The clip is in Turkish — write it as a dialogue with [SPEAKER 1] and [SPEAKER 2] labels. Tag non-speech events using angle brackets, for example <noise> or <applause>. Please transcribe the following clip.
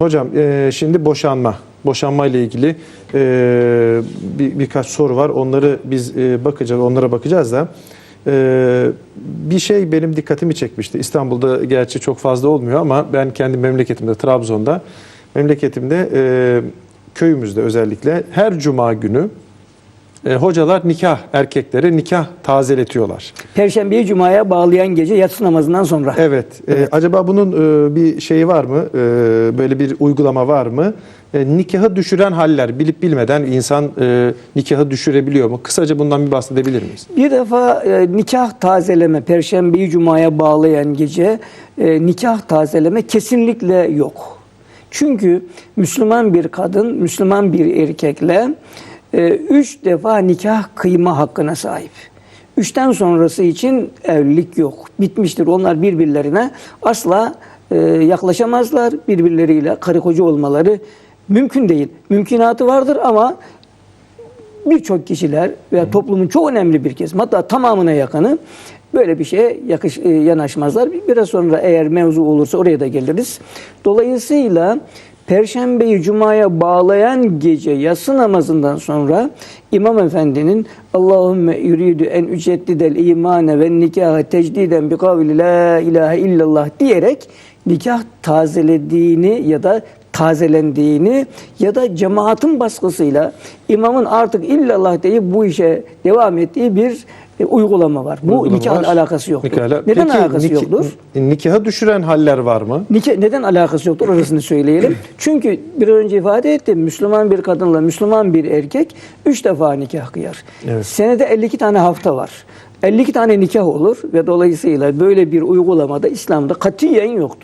[SPEAKER 1] Hocam e, şimdi boşanma. Boşanma ile ilgili e, bir, birkaç soru var. Onları biz e, bakacağız, onlara bakacağız da. E, bir şey benim dikkatimi çekmişti. İstanbul'da gerçi çok fazla olmuyor ama ben kendi memleketimde Trabzon'da, memleketimde e, köyümüzde özellikle her cuma günü e, hocalar nikah erkeklere nikah tazeletiyorlar.
[SPEAKER 2] Perşembeyi Cuma'ya bağlayan gece yatsı namazından sonra.
[SPEAKER 1] Evet. e, acaba bunun e, bir şeyi var mı? E, böyle bir uygulama var mı? E, nikahı düşüren haller bilip bilmeden insan e, nikahı düşürebiliyor mu? Kısaca bundan bir bahsedebilir miyiz?
[SPEAKER 2] Bir defa e, nikah tazeleme, Perşembeyi Cuma'ya bağlayan gece e, nikah tazeleme kesinlikle yok. Çünkü Müslüman bir kadın, Müslüman bir erkekle e, üç defa nikah kıyma hakkına sahip. Üçten sonrası için evlilik yok. Bitmiştir. Onlar birbirlerine asla e, yaklaşamazlar. Birbirleriyle karı koca olmaları mümkün değil. Mümkünatı vardır ama birçok kişiler veya toplumun çok önemli bir kesim hatta tamamına yakını böyle bir şeye yakış, e, yanaşmazlar. Biraz sonra eğer mevzu olursa oraya da geliriz. Dolayısıyla Perşembeyi Cuma'ya bağlayan gece yatsı namazından sonra İmam Efendi'nin Allahümme yuridu en üceddidel imane ve nikahe tecdiden bi kavli la ilahe illallah diyerek nikah tazelediğini ya da tazelendiğini ya da cemaatin baskısıyla imamın artık illallah deyip bu işe devam ettiği bir e, uygulama var. Bu
[SPEAKER 1] Uygulama
[SPEAKER 2] nikahın
[SPEAKER 1] var.
[SPEAKER 2] alakası yoktur.
[SPEAKER 1] Nikahla-
[SPEAKER 2] Neden
[SPEAKER 1] Peki,
[SPEAKER 2] alakası
[SPEAKER 1] nik-
[SPEAKER 2] yoktur?
[SPEAKER 1] Nikahı düşüren haller var mı?
[SPEAKER 2] Nikah, neden alakası yoktur orasını söyleyelim. <clears throat> Çünkü bir önce ifade ettim. Müslüman bir kadınla Müslüman bir erkek üç defa nikah kıyar.
[SPEAKER 1] Evet.
[SPEAKER 2] Senede 52 tane hafta var. 52 tane nikah olur ve dolayısıyla böyle bir uygulamada İslam'da katiyen yoktur.